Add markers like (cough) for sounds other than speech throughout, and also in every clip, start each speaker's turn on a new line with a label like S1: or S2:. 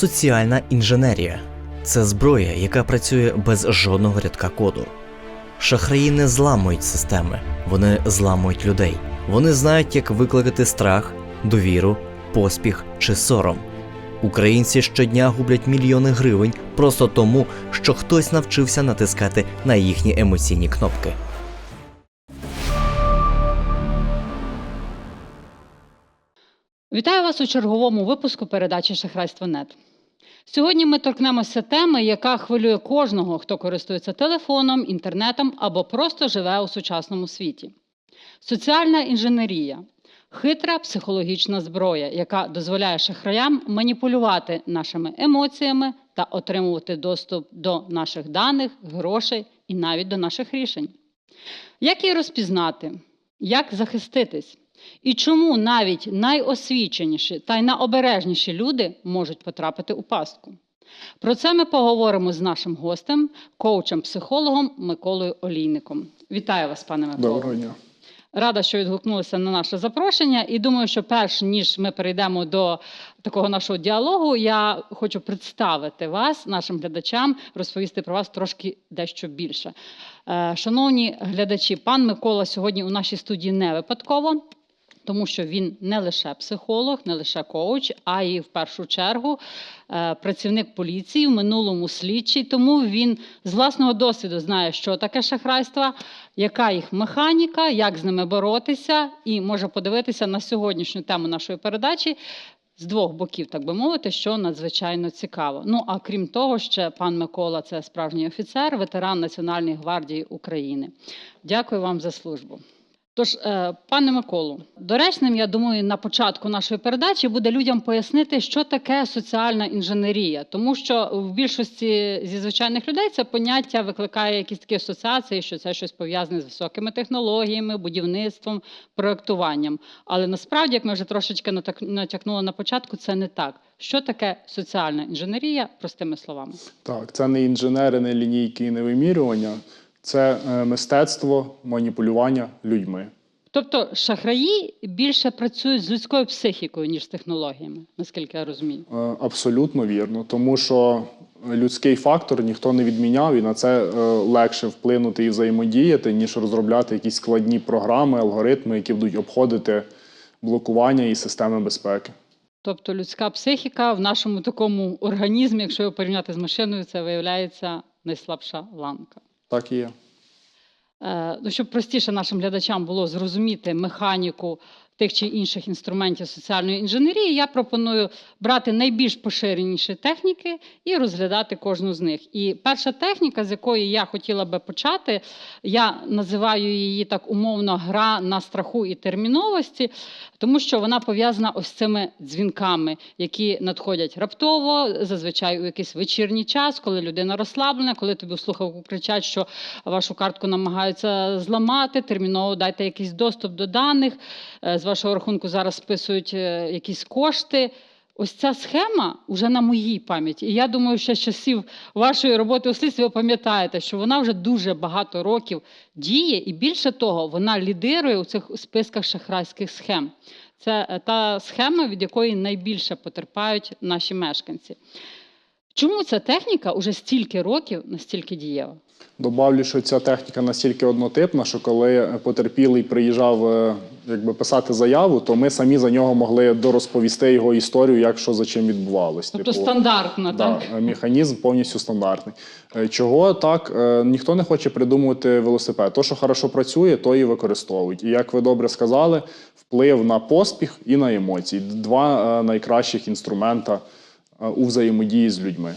S1: Соціальна інженерія це зброя, яка працює без жодного рядка коду. Шахраї не зламують системи, вони зламують людей. Вони знають, як викликати страх, довіру, поспіх чи сором. Українці щодня гублять мільйони гривень просто тому, що хтось навчився натискати на їхні емоційні кнопки.
S2: Вітаю вас у черговому випуску передачі Шахрайство Нет. Сьогодні ми торкнемося теми, яка хвилює кожного, хто користується телефоном, інтернетом або просто живе у сучасному світі. Соціальна інженерія хитра психологічна зброя, яка дозволяє шахраям маніпулювати нашими емоціями та отримувати доступ до наших даних, грошей і навіть до наших рішень. Як її розпізнати? Як захиститись? І чому навіть найосвіченіші та й найобережніші люди можуть потрапити у пастку? Про це ми поговоримо з нашим гостем, коучем-психологом Миколою Олійником. Вітаю вас, пане Миколо.
S3: Доброго дня.
S2: Рада, що відгукнулися на наше запрошення. І думаю, що перш ніж ми перейдемо до такого нашого діалогу, я хочу представити вас, нашим глядачам, розповісти про вас трошки дещо більше. Е, Шановні глядачі, пан Микола сьогодні у нашій студії не випадково. Тому що він не лише психолог, не лише коуч, а й в першу чергу е, працівник поліції, в минулому слідчий. Тому він з власного досвіду знає, що таке шахрайство, яка їх механіка, як з ними боротися, і може подивитися на сьогоднішню тему нашої передачі з двох боків, так би мовити, що надзвичайно цікаво. Ну а крім того, ще пан Микола це справжній офіцер, ветеран Національної гвардії України. Дякую вам за службу. Тож, е, пане Миколу, доречним, я думаю, на початку нашої передачі буде людям пояснити, що таке соціальна інженерія, тому що в більшості зі звичайних людей це поняття викликає якісь такі асоціації, що це щось пов'язане з високими технологіями, будівництвом, проектуванням. Але насправді, як ми вже трошечки натякнули на початку, це не так. Що таке соціальна інженерія, простими словами?
S3: Так, це не інженери, не лінійки і не вимірювання, це е, мистецтво маніпулювання людьми.
S2: Тобто шахраї більше працюють з людською психікою, ніж з технологіями, наскільки я розумію.
S3: Е, Абсолютно вірно, тому що людський фактор ніхто не відміняв, і на це е, легше вплинути і взаємодіяти, ніж розробляти якісь складні програми, алгоритми, які будуть обходити блокування і системи безпеки.
S2: Тобто людська психіка в нашому такому організмі, якщо його порівняти з машиною, це виявляється найслабша ланка.
S3: Так і є.
S2: Е, Ну, щоб простіше нашим глядачам було зрозуміти механіку тих чи інших інструментів соціальної інженерії, я пропоную брати найбільш поширеніші техніки і розглядати кожну з них. І перша техніка, з якої я хотіла би почати, я називаю її так умовно гра на страху і терміновості, тому що вона пов'язана ось цими дзвінками, які надходять раптово, зазвичай у якийсь вечірній час, коли людина розслаблена, коли тобі в слухавку кричать, що вашу картку намагаються зламати, терміново дайте якийсь доступ до даних, е, вашого рахунку зараз списують е, якісь кошти. Ось ця схема вже на моїй пам'яті. І я думаю, що з часів вашої роботи у слідстві ви пам'ятаєте, що вона вже дуже багато років діє, і більше того, вона лідирує у цих списках шахрайських схем. Це е, та схема, від якої найбільше потерпають наші мешканці. Чому ця техніка уже стільки років настільки дієва?
S3: Добавлю, що ця техніка настільки однотипна, що коли потерпілий приїжджав е, якби, писати заяву, то ми самі за нього могли дорозповісти його історію, як що за чим відбувалось.
S2: Тобто стандартно,
S3: да,
S2: так?
S3: механізм повністю стандартний. Е, Чого так? Е, Ніхто не хоче придумувати велосипед. То, що хорошо працює, то і використовують. І як ви добре сказали, вплив на поспіх і на емоції два найкращих інструмента у взаємодії з людьми.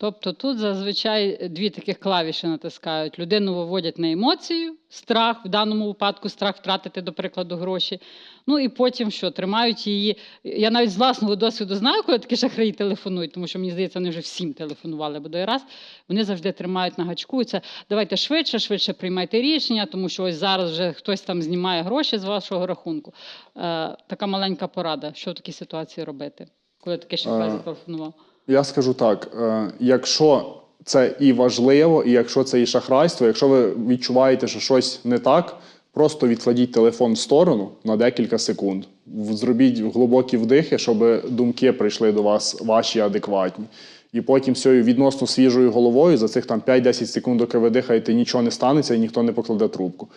S2: Тобто тут зазвичай дві таких клавіші натискають. Людину виводять на емоцію, страх, в даному випадку страх втратити, до прикладу, гроші. Ну і потім що, тримають її. Я навіть з власного досвіду знаю, коли такі шахраї телефонують, тому що мені здається, вони вже всім телефонували бодай раз. Вони завжди тримають на гачку. і Це давайте швидше, швидше приймайте рішення, тому що ось зараз вже хтось там знімає гроші з вашого рахунку. Е, така маленька порада, що в такій ситуації робити, коли такий шахрай
S3: Е,
S2: зателефонував.
S3: Я скажу так: е, якщо це і важливо, і якщо це і шахрайство, якщо ви відчуваєте, що щось не так, Просто відкладіть телефон в сторону на декілька секунд. Зробіть глибокі вдихи, щоб думки прийшли до вас ваші адекватні. І потім цією відносно свіжою головою за цих там 5-10 секунд, доки ви дихаєте, нічого не станеться і ніхто не покладе трубку.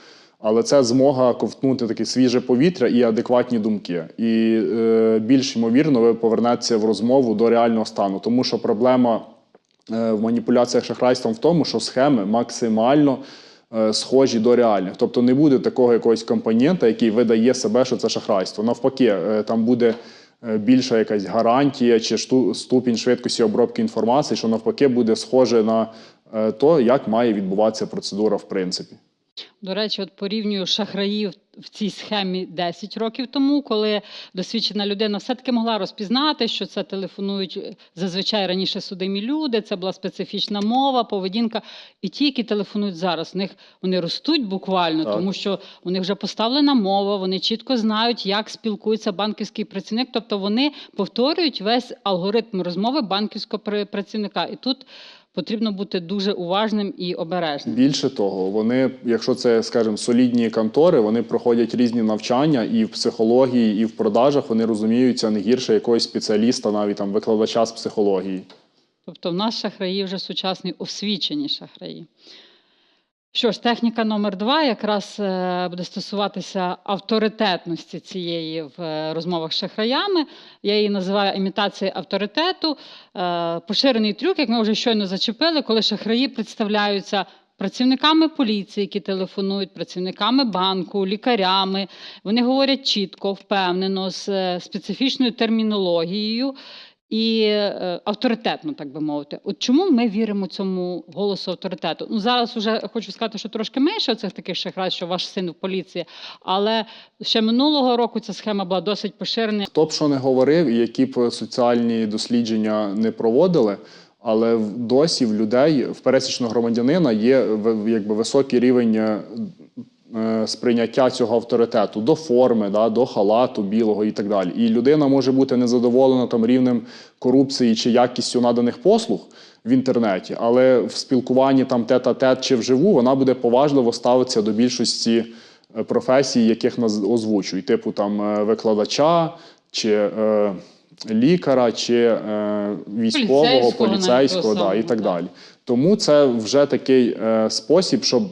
S3: Але це змога ковтнути таке свіже повітря і адекватні думки. І е, більш ймовірно, ви повернетеся в розмову до реального стану, тому що проблема е, в маніпуляціях шахрайством в тому, що схеми максимально е, схожі до реальних. Тобто не буде такого якогось компонента, який видає себе, що це шахрайство. Навпаки, е, там буде е, більша якась гарантія чи ступінь швидкості обробки інформації, що навпаки буде схоже на то, як має відбуватися процедура в принципі.
S2: До речі, от порівнюю шахраїв в цій схемі 10 років тому, коли досвідчена людина все-таки могла розпізнати, що це телефонують е, зазвичай раніше судимі люди, це була специфічна мова, поведінка. І ті, які телефонують зараз, в них вони ростуть буквально,
S3: Так.
S2: тому що у них вже поставлена мова, вони чітко знають, як спілкується банківський працівник. Тобто вони повторюють весь алгоритм розмови банківського пр- працівника. І тут потрібно бути дуже уважним і обережним.
S3: Більше того, вони, якщо це, скажімо, солідні контори, вони проходять різні навчання і в психології, і в продажах вони розуміються не гірше якогось спеціаліста, навіть там викладача з психології.
S2: Тобто в нас шахраї вже сучасні освічені шахраї. Що ж, техніка номер два якраз е, буде стосуватися авторитетності цієї в е, розмовах з шахраями. Я її називаю імітація авторитету. Е, Поширений трюк, як ми вже щойно зачепили, коли шахраї представляються працівниками поліції, які телефонують, працівниками банку, лікарями. Вони говорять чітко, впевнено, з специфічною термінологією і е, авторитетно, так би мовити. От чому ми віримо цьому голосу авторитету? Ну зараз вже хочу сказати, що трошки менше цих таких шахрай, що ваш син в поліції, але ще минулого року ця схема була досить поширена.
S3: Хто б що не говорив, і які б соціальні дослідження не проводили, але досі в людей, в пересічного громадянина є якби високий рівень е, сприйняття цього авторитету до форми, да, до халату білого і так далі. І людина може бути незадоволена там рівнем корупції чи якістю наданих послуг в інтернеті, але в спілкуванні там тет-а-тет чи вживу вона буде поважливо ставитися до більшості е, професій, яких нас озвучують, типу там е, викладача чи е, лікаря, чи е, військового,
S2: Поліцейського
S3: поліцейського, да, і так
S2: так.
S3: далі. Тому це вже такий е, спосіб, щоб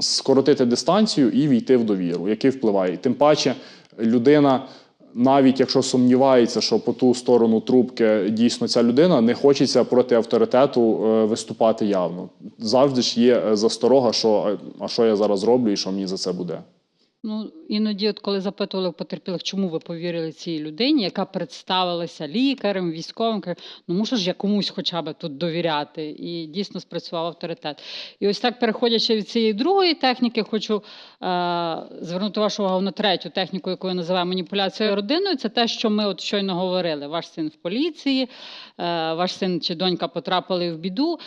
S3: скоротити дистанцію і війти в довіру, який впливає. Тим паче, людина, навіть якщо сумнівається, що по ту сторону трубки дійсно ця людина, не хочеться проти авторитету е, виступати явно. Завжди ж є е, засторога, що а що я зараз роблю і що мені за це буде.
S2: Ну, іноді, от коли запитували потерпілих, чому ви повірили цій людині, яка представилася лікарем, військовим, каже, ну мушу ж я комусь хоча б тут довіряти. І дійсно спрацював авторитет. І ось так, переходячи від цієї другої техніки, хочу е- звернути вашу увагу на третю техніку, яку я називаю маніпуляцією родиною. Це те, що ми от щойно говорили. Ваш син в поліції, е- ваш син чи донька потрапили в біду.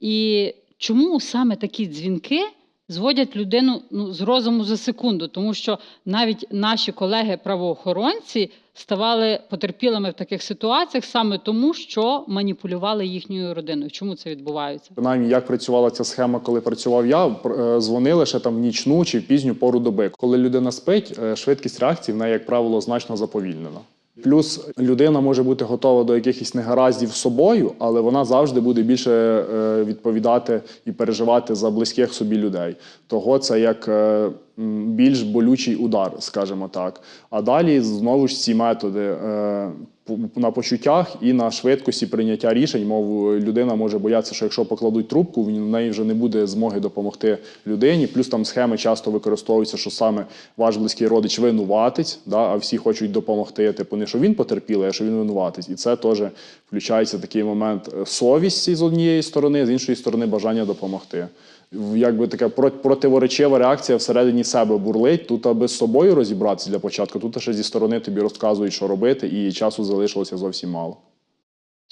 S2: І чому саме такі дзвінки? Зводять людину ну, з розуму за секунду, тому що навіть наші колеги-правоохоронці ставали потерпілими в таких ситуаціях саме тому, що маніпулювали їхньою родиною. Чому це відбувається?
S3: Принаймні, як працювала ця схема, коли працював я, е, дзвонили ще там в нічну чи в пізню пору доби. Коли людина спить, е, швидкість реакції в неї, як правило, значно заповільнена. Плюс людина може бути готова до якихось негараздів собою, але вона завжди буде більше е, відповідати і переживати за близьких собі людей. Того це як е, більш болючий удар, скажімо так. А далі знову ж ці методи е, на почуттях і на швидкості прийняття рішень. Мов людина може боятися, що якщо покладуть трубку, в неї вже не буде змоги допомогти людині. Плюс там схеми часто використовуються, що саме ваш близький родич винуватець, да, а всі хочуть допомогти. Типу, не що він потерпілий, а що він винуватець. І це теж включається такий момент е, совісті з однієї сторони, з іншої сторони бажання допомогти. Якби така про- противоречива реакція всередині себе бурлить. Тут аби з собою розібратися для початку, тут ще зі сторони тобі розказують, що робити, і часу залишилося зовсім мало.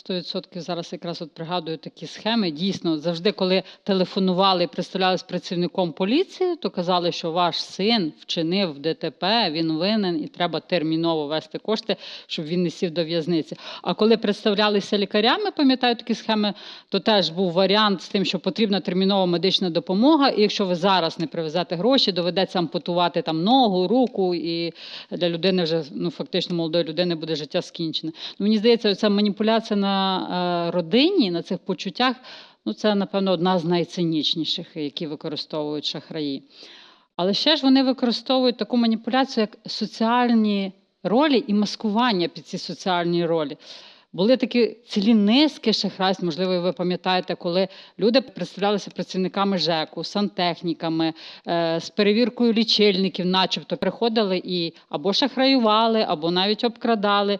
S2: 100% зараз якраз от пригадую такі схеми. Дійсно, завжди, коли телефонували і представлялись працівником поліції, то казали, що ваш син вчинив ДТП, він винен і треба терміново вести кошти, щоб він не сів до в'язниці. А коли представлялися лікарями, пам'ятаю такі схеми, то теж був варіант з тим, що потрібна термінова медична допомога. І якщо ви зараз не привезете гроші, доведеться ампутувати там ногу, руку, і для людини вже ну фактично молодої людини буде життя скінчене. Ну, мені здається, ця маніпуляція на е, родині, на цих почуттях, ну це напевно одна з найцинічніших, які використовують шахраї. Але ще ж вони використовують таку маніпуляцію, як соціальні ролі і маскування під ці соціальні ролі. Були такі цілі низки шахрайств, можливо, ви пам'ятаєте, коли люди представлялися працівниками ЖЕКу, сантехніками, е, з перевіркою лічильників, начебто приходили і або шахраювали, або навіть обкрадали.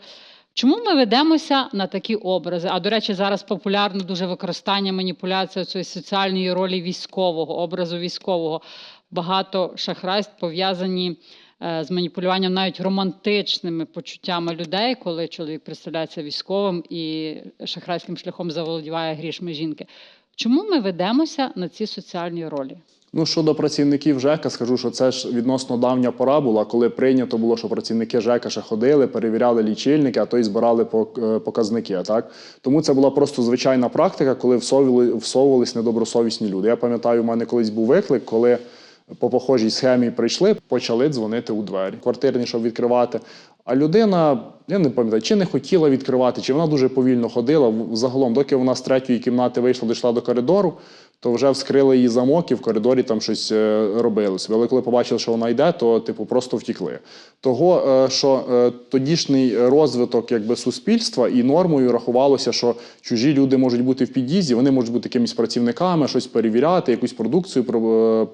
S2: Чому ми ведемося на такі образи? А до речі, зараз популярно дуже використання маніпуляції цієї соціальної ролі військового, образу військового. Багато шахрайств пов'язані е, з маніпулюванням навіть романтичними почуттями людей, коли чоловік представляється військовим і шахрайським шляхом заволодіває грішми жінки. Чому ми ведемося на ці соціальні ролі?
S3: Ну, щодо працівників ЖЕКа, скажу, що це ж відносно давня пора була, коли прийнято було, що працівники ЖЕКа ще ходили, перевіряли лічильники, а то й збирали е, показники. Так? Тому це була просто звичайна практика, коли всовували, всовувались недобросовісні люди. Я пам'ятаю, у мене колись був виклик, коли по похожій схемі прийшли, почали дзвонити у двері. Квартирні, щоб відкривати. А людина, я не пам'ятаю, чи не хотіла відкривати, чи вона дуже повільно ходила. Загалом, доки вона з третьої кімнати вийшла, дійшла до коридору, то вже вскрили її замок і в коридорі там щось е, робили. Але коли побачили, що вона йде, то типу просто втікли. Того, е, що е, тодішній розвиток якби суспільства і нормою рахувалося, що чужі люди можуть бути в під'їзді, вони можуть бути якимись працівниками, щось перевіряти, якусь продукцію про-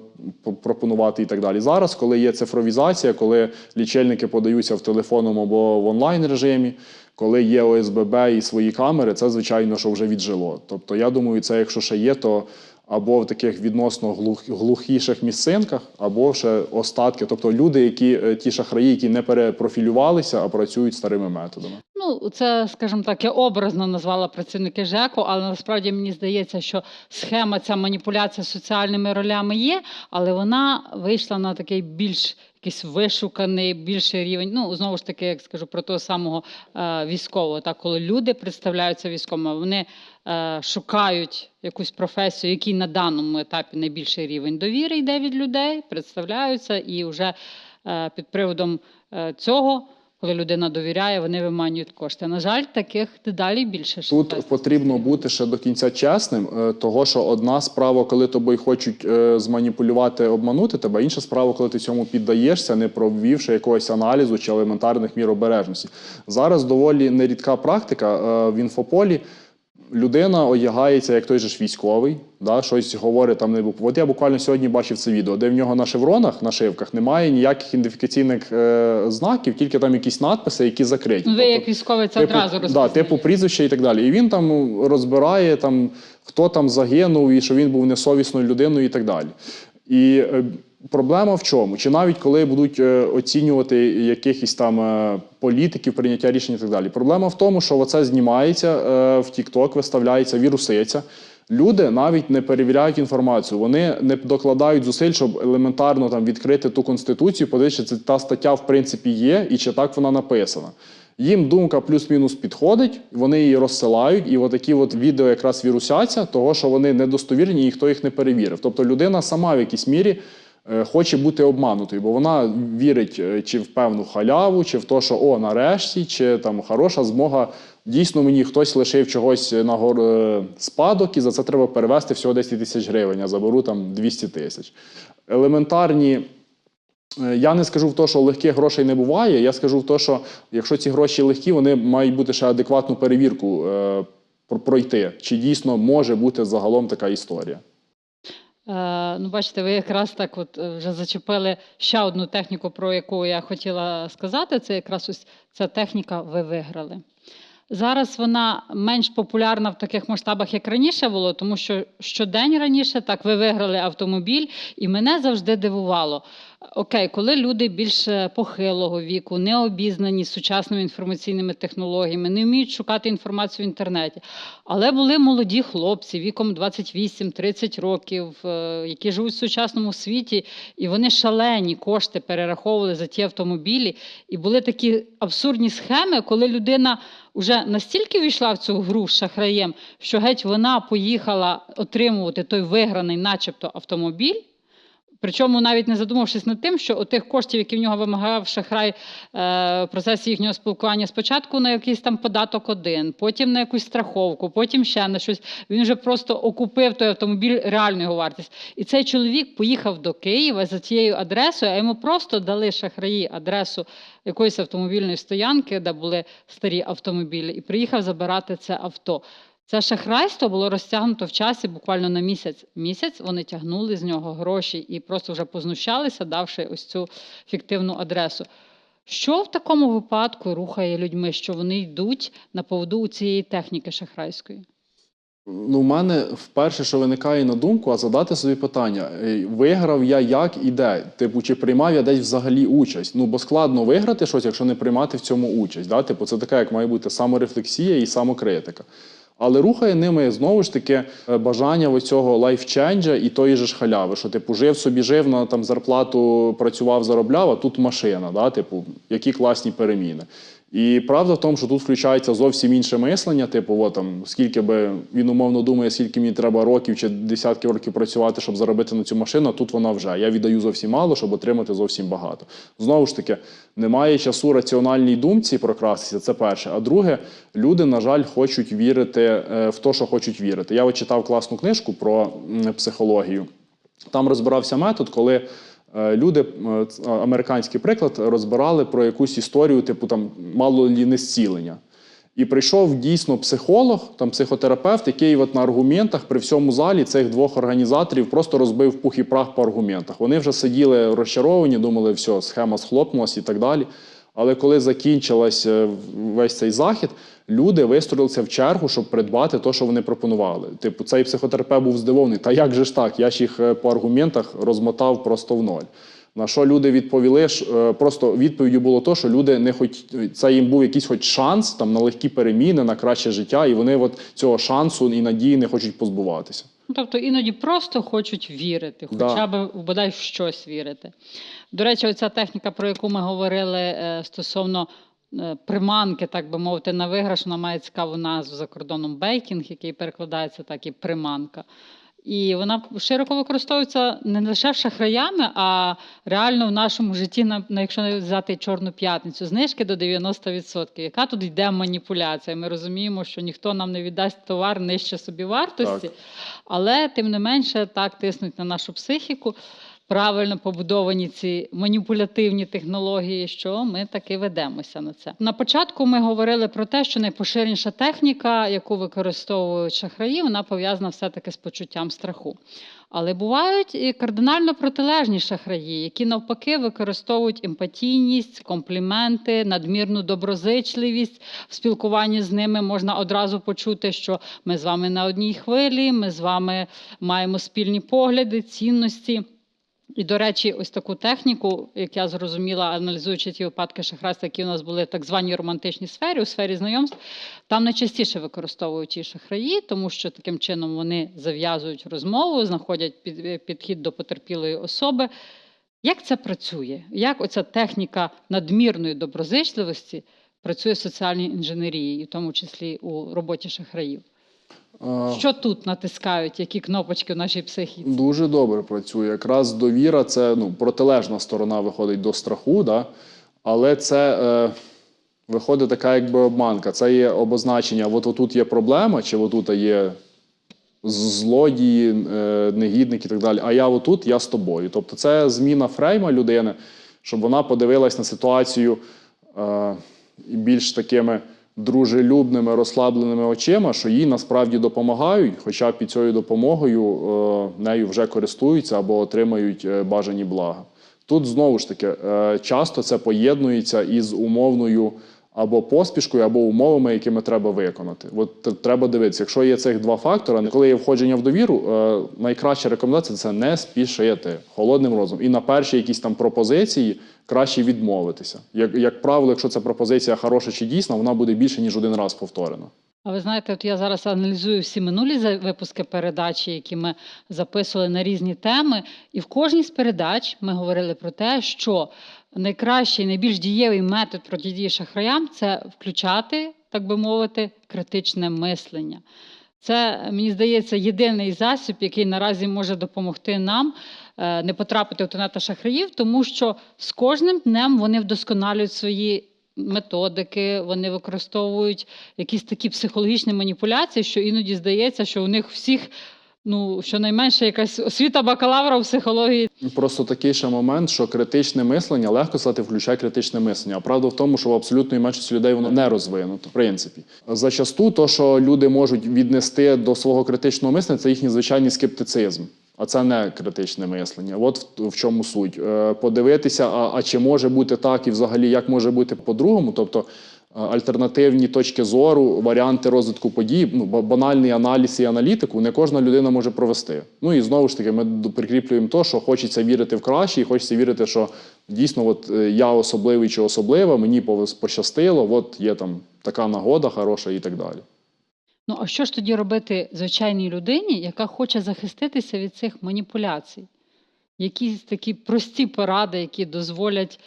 S3: пропонувати і так далі. Зараз, коли є цифровізація, коли лічильники подаються в телефонному або в онлайн режимі. Коли є ОСББ і свої камери, це звичайно, що вже віджило. Тобто, я думаю, це якщо ще є, то або в таких відносно глух- глухіших місцинках, або ще остатки, тобто люди, які е, ті шахраї, які не перепрофілювалися, а працюють старими методами.
S2: Ну, це, скажімо так, я образно назвала працівники ЖЕКу, але насправді мені здається, що схема, ця маніпуляція соціальними ролями є, але вона вийшла на такий більш якийсь вишуканий, більший рівень. Ну, знову ж таки, як скажу про того самого е, військового, так, коли люди представляються військовими, вони е, шукають якусь професію, який на даному етапі найбільший рівень довіри йде від людей, представляються і вже е, під приводом цього. Коли людина довіряє, вони виманюють кошти. На жаль, таких дедалі більше.
S3: Тут потрібно бути ще до кінця чесним, е, того що одна справа, коли тобою хочуть е, зманіпулювати, обманути тебе, інша справа, коли ти цьому піддаєшся, не провівши якогось аналізу чи елементарних мір обережності. Зараз доволі нерідка практика е, в інфополі. Людина одягається як той же ж військовий, да, щось говорить там не бук- От я буквально сьогодні бачив це відео, де в нього на шевронах, нашивках немає ніяких ідентифікаційних е, знаків, тільки там якісь надписи, які закриті.
S2: Ну, ви
S3: Тобто-
S2: як військовий це
S3: типу,
S2: одразу
S3: да, типу прізвище і так далі. І він там розбирає, там, хто там загинув, і що він був несовісною людиною і так далі. І е, проблема в чому? Чи навіть коли будуть е, оцінювати якихось там е, політиків, прийняття рішень і так далі. Проблема в тому, що оце знімається е, в TikTok, виставляється, віруситься. Люди навіть не перевіряють інформацію, вони не докладають зусиль, щоб елементарно там відкрити ту конституцію, подивитися, чи та стаття в принципі є і чи так вона написана. Їм думка плюс-мінус підходить, вони її розсилають, і отакі от відео якраз вірусяться, того що вони недостовірні і ніхто їх не перевірив. Тобто людина сама в якійсь мірі хоче бути обманутою, бо вона вірить е, чи в певну халяву, чи в те, що о, нарешті, чи там хороша змога. Дійсно, мені хтось лишив чогось на гор е, спадок, і за це треба перевести всього 10 тисяч гривень, а заберу там 200 тисяч. Елементарні. Е, Я не скажу в те, що легких грошей не буває. Я скажу в те, що якщо ці гроші легкі, вони мають бути ще адекватну перевірку е, пройти. Чи дійсно може бути загалом така історія?
S2: Е, ну, бачите, ви якраз так от е, вже зачепили ще одну техніку, про яку я хотіла сказати. Це якраз ось ця техніка ви виграли. Зараз вона менш популярна в таких масштабах, як раніше було, тому що щодень раніше так ви виграли автомобіль, і мене завжди дивувало. Окей, коли люди більш е, похилого віку, не обізнані з сучасними інформаційними технологіями, не вміють шукати інформацію в інтернеті. Але були молоді хлопці віком 28-30 років, е, які живуть в сучасному світі, і вони шалені кошти перераховували за ті автомобілі. І були такі абсурдні схеми, коли людина вже настільки війшла в цю гру з шахраєм, що геть вона поїхала отримувати той виграний, начебто, автомобіль. Причому навіть не задумавшись над тим, що отих коштів, які в нього вимагав шахрай е, в процесі їхнього спілкування, спочатку на якийсь там податок один, потім на якусь страховку, потім ще на щось. Він вже просто окупив той автомобіль реальну його вартість. І цей чоловік поїхав до Києва за цією адресою, а йому просто дали шахраї адресу якоїсь автомобільної стоянки, де були старі автомобілі, і приїхав забирати це авто. Це шахрайство було розтягнуто в часі буквально на місяць. Місяць вони тягнули з нього гроші і просто вже познущалися, давши ось цю фіктивну адресу. Що в такому випадку рухає людьми, що вони йдуть на поводу у цієї техніки шахрайської?
S3: Ну, в мене вперше, що виникає на думку, а задати собі питання: виграв я як і де? Типу, чи приймав я десь взагалі участь? Ну, бо складно виграти щось, якщо не приймати в цьому участь. Да? Типу, це така, як має бути саморефлексія і самокритика. Але рухає ними знову ж таки е, бажання ось цього лайфченджа і тої ж халяви, що типу жив собі, жив на там зарплату, працював, заробляв, а тут машина. Да? Типу, які класні переміни. І правда в тому, що тут включається зовсім інше мислення. Типу, от, там, скільки би він умовно думає, скільки мені треба років чи десятки років працювати, щоб заробити на цю машину. а Тут вона вже. Я віддаю зовсім мало, щоб отримати зовсім багато. Знову ж таки, немає часу раціональній думці прокрастися. Це перше. А друге, люди, на жаль, хочуть вірити е, в те, що хочуть вірити. Я от читав класну книжку про психологію. Там розбирався метод, коли люди, е, американський приклад, розбирали про якусь історію, типу там мало лі не зцілення. І прийшов дійсно психолог, там психотерапевт, який от на аргументах при всьому залі цих двох організаторів просто розбив пух і прах по аргументах. Вони вже сиділи розчаровані, думали, все, схема схлопнулась і так далі. Але коли закінчилась е, весь цей захід, люди вистроїлися в чергу, щоб придбати те, що вони пропонували. Типу, цей психотерапевт був здивований. Та як же ж так? Я ж їх е, по аргументах розмотав просто в ноль. На що люди відповіли? е, Просто відповіддю було то, що люди не хоч це їм був якийсь хоч шанс там на легкі переміни, на краще життя, і вони от цього шансу і надії не хочуть позбуватися.
S2: Ну, тобто іноді просто хочуть вірити,
S3: Да.
S2: хоча б бодай в щось вірити. До речі, оця техніка, про яку ми говорили е, стосовно е, приманки, так би мовити, на виграш, вона має цікаву назву за кордоном бейкінг, який перекладається так і приманка. І вона широко використовується не лише шахраями, а реально в нашому житті, на, якщо взяти Чорну п'ятницю, знижки до 90%. Яка тут йде маніпуляція? Ми розуміємо, що ніхто нам не віддасть товар нижче собі вартості,
S3: Так.
S2: але тим не менше так тиснуть на нашу психіку. Правильно побудовані ці маніпулятивні технології, що ми таки ведемося на це. На початку ми говорили про те, що найпоширеніша техніка, яку використовують шахраї, вона пов'язана все-таки з почуттям страху. Але бувають і кардинально протилежні шахраї, які навпаки використовують емпатійність, компліменти, надмірну доброзичливість. В спілкуванні з ними можна одразу почути, що ми з вами на одній хвилі, ми з вами маємо спільні погляди, цінності. І, до речі, ось таку техніку, як я зрозуміла, аналізуючи ті випадки шахрайства, які у нас були в так званій романтичній сфері, у сфері знайомств, там найчастіше використовують ті шахраї, тому що таким чином вони зав'язують розмову, знаходять під, підхід до потерпілої особи. Як це працює? Як оця техніка надмірної доброзичливості працює в соціальній інженерії, в тому числі у роботі шахраїв? Що тут натискають, які кнопочки в нашій психіці?
S3: Дуже добре працює. Якраз довіра це ну, протилежна сторона виходить до страху, да? але це е, виходить така якби обманка. Це є обозначення: от отут є проблема, чи отут є злодії, е, негідники і так далі. А я отут, я з тобою. Тобто це зміна фрейма людини, щоб вона подивилась на ситуацію е, більш такими дружелюбними, розслабленими очима, що їй насправді допомагають, хоча під цією допомогою е, нею вже користуються або отримають е, бажані блага. Тут знову ж таки е, часто це поєднується із умовною або поспішкою, або умовами, якими треба виконати. От треба дивитися, якщо є цих два фактори, коли є входження в довіру, найкраща рекомендація це не спішити холодним розумом. І на перші якісь там пропозиції краще відмовитися. Як, як правило, якщо ця пропозиція хороша чи дійсна, вона буде більше ніж один раз повторена.
S2: А ви знаєте, от я зараз аналізую всі минулі випуски передачі, які ми записували на різні теми, і в кожній з передач ми говорили про те, що найкращий, найбільш дієвий метод протидії шахраям це включати, так би мовити, критичне мислення. Це, мені здається, єдиний засіб, який наразі може допомогти нам не потрапити в тенета шахраїв, тому що з кожним днем вони вдосконалюють свої методики, вони використовують якісь такі психологічні маніпуляції, що іноді здається, що у них всіх. Ну, щонайменше якась освіта бакалавра у психології.
S3: Просто такий ще момент, що критичне мислення легко сказати, включай критичне мислення. А правда в тому, що в абсолютної меншості людей воно не розвинуто, в принципі. Зачасту, то, що люди можуть віднести до свого критичного мислення, це їхній звичайний скептицизм. А це не критичне мислення. От в, в чому суть. Е, Подивитися, а, а чи може бути так, і взагалі як може бути по-другому. Тобто е, альтернативні точки зору, варіанти розвитку подій, ну, банальний аналіз і аналітику не кожна людина може провести. Ну і знову ж таки, ми прикріплюємо то, що хочеться вірити в краще, і хочеться вірити, що дійсно, от е, я особливий чи особлива, мені пощастило, от є там така нагода хороша і так далі.
S2: Ну а що ж тоді робити звичайній людині, яка хоче захиститися від цих маніпуляцій? Якісь такі прості поради, які дозволять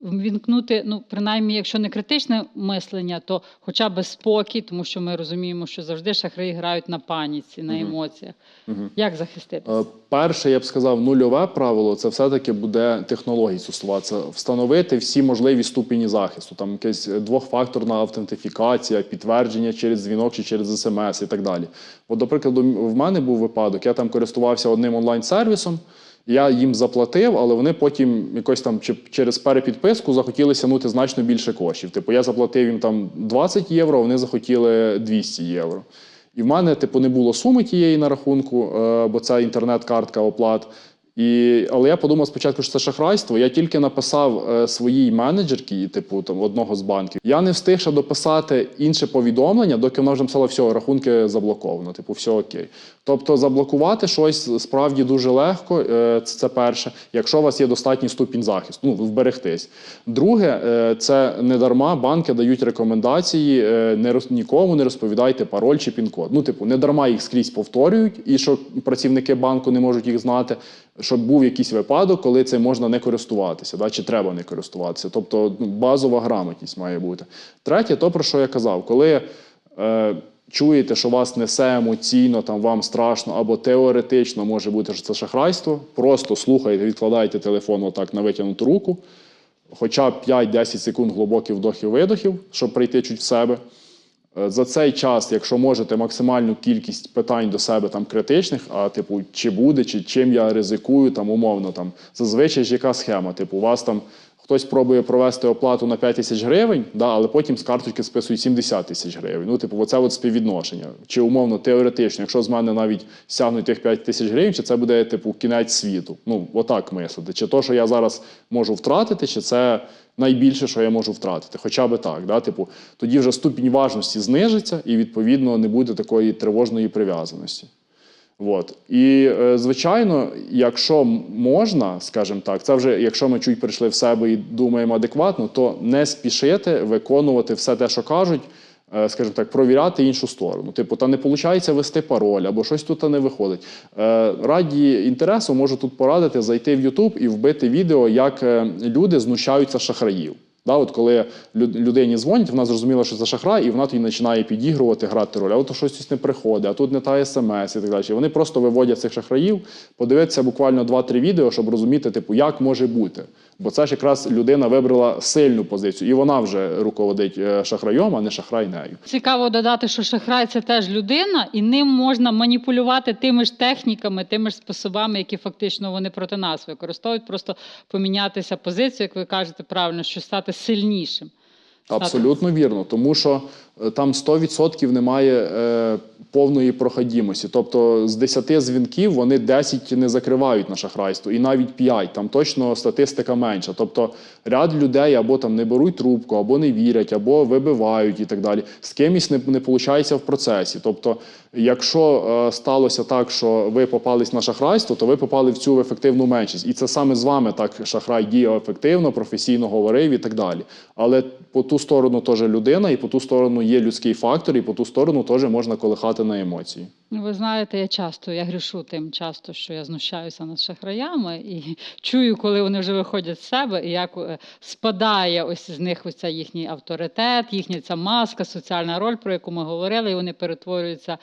S2: вмімкнути, ну, принаймні, якщо не критичне мислення, то хоча б спокій, тому що ми розуміємо, що завжди шахраї грають на паніці, на емоціях.
S3: Мгм.
S2: Як захиститися?
S3: Е, Перше, я б сказав, нульове правило це все-таки буде технології стосуватися. Встановити всі можливі ступені захисту. Там якась двохфакторна автентифікація, підтвердження через дзвінок чи через смс і так далі. От, до прикладу, в мене був випадок, я там користувався одним онлайн-сервісом. Я їм заплатив, але вони потім якось там через перепідписку захотіли сягнути значно більше коштів. Типу, я заплатив їм там 20 євро, а вони захотіли 200 євро. І в мене, типу, не було суми тієї на рахунку, е, бо це інтернет-картка оплат. І, але я подумав спочатку, що це шахрайство. Я тільки написав е, своїй менеджерці, типу там одного з банків. Я не встиг ще дописати інше повідомлення, доки вона вже написала, все, рахунки заблоковано, типу, все окей. Тобто заблокувати щось справді дуже легко. е, Це, це перше, якщо у вас є достатній ступінь захисту, ну вберегтись. Друге, е, це не дарма банки дають рекомендації, е, не роз, нікому не розповідайте пароль чи пін-код. Ну, типу, не дарма їх скрізь повторюють, і що працівники банку не можуть їх знати, щоб був якийсь випадок, коли це можна не користуватися, да, чи треба не користуватися. Тобто ну, базова грамотність має бути. Третє, то про що я казав, коли. Е, Чуєте, що вас несе емоційно, там вам страшно, або теоретично може бути, що це шахрайство. Просто слухайте, відкладайте телефон отак на витягнуту руку, хоча б 5-10 секунд глибоких вдохів-видохів, щоб прийти чуть в себе. Е, За цей час, якщо можете, максимальну кількість питань до себе там критичних, а типу, чи буде, чи чим я ризикую, там умовно там зазвичай ж яка схема? Типу, у вас там хтось пробує провести оплату на 5 тисяч гривень, да, але потім з карточки списують 70 тисяч гривень. Ну, типу, оце от співвідношення. Чи умовно теоретично, якщо з мене навіть сягнуть тих 5 тисяч гривень, чи це буде типу кінець світу? Ну, отак мислити. Чи то, що я зараз можу втратити, чи це найбільше, що я можу втратити, хоча би так. Да? Типу, тоді вже ступінь важності знижиться, і відповідно не буде такої тривожної прив'язаності. От. І, е, звичайно, якщо можна, скажімо так, це вже якщо ми чуть прийшли в себе і думаємо адекватно, то не спішити виконувати все те, що кажуть, скажімо так, провіряти іншу сторону. Типу, та не виходить ввести пароль або щось тут не виходить. Е, Раді інтересу можу тут порадити зайти в YouTube і вбити відео, як е, люди знущаються шахраїв. Да, от коли людині дзвонять, вона зрозуміла, що це шахрай, і вона тоді починає підігрувати, грати роль. А от щось не приходить, а тут не та смс і так далі. Вони просто виводять цих шахраїв, подивитися буквально 2-3 відео, щоб розуміти, типу, як може бути. Бо це ж якраз людина вибрала сильну позицію, і вона вже руководить е, шахрайом, а не шахрай нею.
S2: Цікаво додати, що шахрай це теж людина, і ним можна маніпулювати тими ж техніками, тими ж способами, які фактично вони проти нас використовують. Просто помінятися позицію, як ви кажете правильно, що стати сильнішим.
S3: Абсолютно вірно, тому що там 100% немає е, повної проходімості. Тобто з 10 дзвінків вони 10 не закривають на шахрайство, і навіть 5. Там точно статистика менша. Тобто ряд людей або там не беруть трубку, або не вірять, або вибивають і так далі. З кимось не, не виходить в процесі. Тобто, якщо е, сталося так, що ви попались на шахрайство, то ви попали в цю ефективну меншість. І це саме з вами так шахрай діяв ефективно, професійно говорив і так далі. Але по ту сторону теж людина, і по ту сторону є людський фактор, і по ту сторону теж можна колихати на емоції.
S2: Ну, Ви знаєте, я часто я грішу тим часто, що я знущаюся над шахраями і (laughs) чую, коли вони вже виходять з себе, і як е, спадає ось з них ось їхній авторитет, їхня ця маска, соціальна роль, про яку ми говорили, і вони перетворюються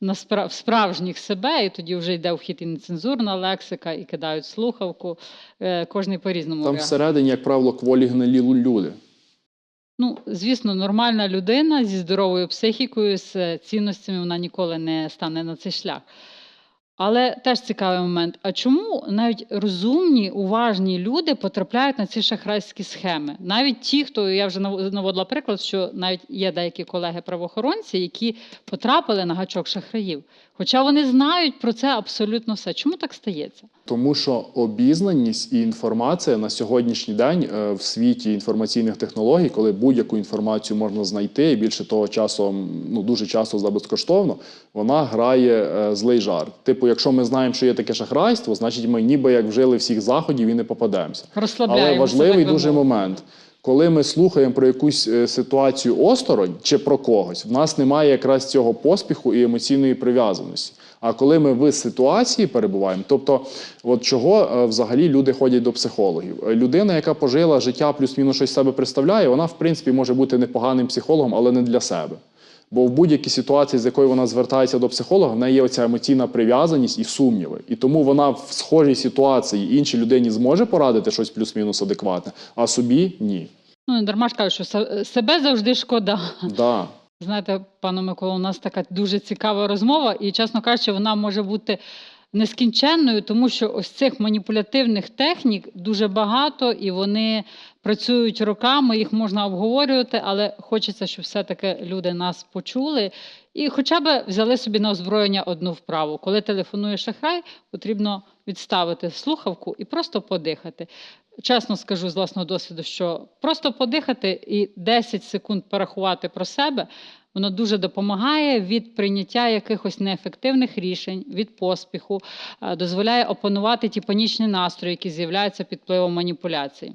S2: на спра- в справжніх себе, і тоді вже йде в хід і нецензурна лексика, і кидають слухавку. Е, Кожний по-різному.
S3: Там
S2: реагує.
S3: всередині, як правило, кволі гнилі люди.
S2: Ну, звісно, нормальна людина зі здоровою психікою, з цінностями, вона ніколи не стане на цей шлях. Але теж цікавий момент: а чому навіть розумні, уважні люди потрапляють на ці шахрайські схеми? Навіть ті, хто я вже наводила приклад, що навіть є деякі колеги-правоохоронці, які потрапили на гачок шахраїв. Хоча вони знають про це абсолютно все. Чому так стається?
S3: Тому що обізнаність і інформація на сьогоднішній день е, в світі інформаційних технологій, коли будь-яку інформацію можна знайти, і більше того часом, ну дуже часто за безкоштовно, вона грає е, злий жарт. Типу, якщо ми знаємо, що є таке шахрайство, значить ми ніби як вжили всіх заходів і не попадемося. Але важливий дуже момент. Коли ми слухаємо про якусь е, ситуацію осторонь чи про когось, в нас немає якраз цього поспіху і емоційної прив'язаності. А коли ми в ситуації перебуваємо, тобто, от чого е, взагалі люди ходять до психологів? Е, Людина, яка пожила життя, плюс-мінус щось себе представляє, вона в принципі може бути непоганим психологом, але не для себе. Бо в будь-якій ситуації, з якою вона звертається до психолога, в неї є оця емоційна прив'язаність і сумніви. І тому вона в схожій ситуації іншій людині зможе порадити щось плюс-мінус адекватне, а собі ні.
S2: Ну, не дарма ж кажуть, що се- себе завжди шкода.
S3: Да.
S2: Знаєте, пане Миколо, у нас така дуже цікава розмова, і, чесно кажучи, вона може бути нескінченною, тому що ось цих маніпулятивних технік дуже багато, і вони працюють роками, їх можна обговорювати, але хочеться, щоб все-таки люди нас почули і хоча б взяли собі на озброєння одну вправу. Коли телефонує шахрай, потрібно відставити слухавку і просто подихати. Чесно скажу з власного досвіду, що просто подихати і 10 секунд порахувати про себе, воно дуже допомагає від прийняття якихось неефективних рішень, від поспіху, е, дозволяє опанувати ті панічні настрої, які з'являються під впливом маніпуляцій.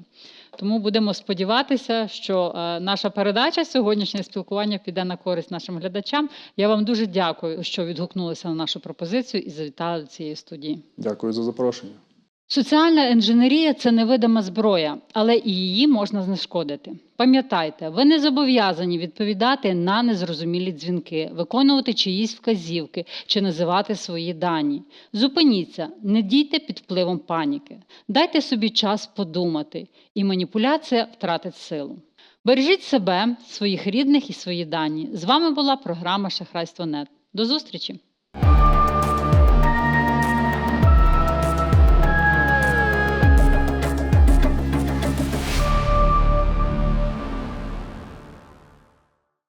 S2: Тому будемо сподіватися, що е, наша передача сьогоднішнє спілкування піде на користь нашим глядачам. Я вам дуже дякую, що відгукнулися на нашу пропозицію і завітали до цієї студії.
S3: Дякую за запрошення.
S2: Соціальна інженерія це невидима зброя, але і її можна знешкодити. Пам'ятайте, ви не зобов'язані відповідати на незрозумілі дзвінки, виконувати чиїсь вказівки чи називати свої дані. Зупиніться, не дійте під впливом паніки. Дайте собі час подумати, і маніпуляція втратить силу. Бережіть себе, своїх рідних і свої дані. З вами була програма Шахрайство Нет. До зустрічі!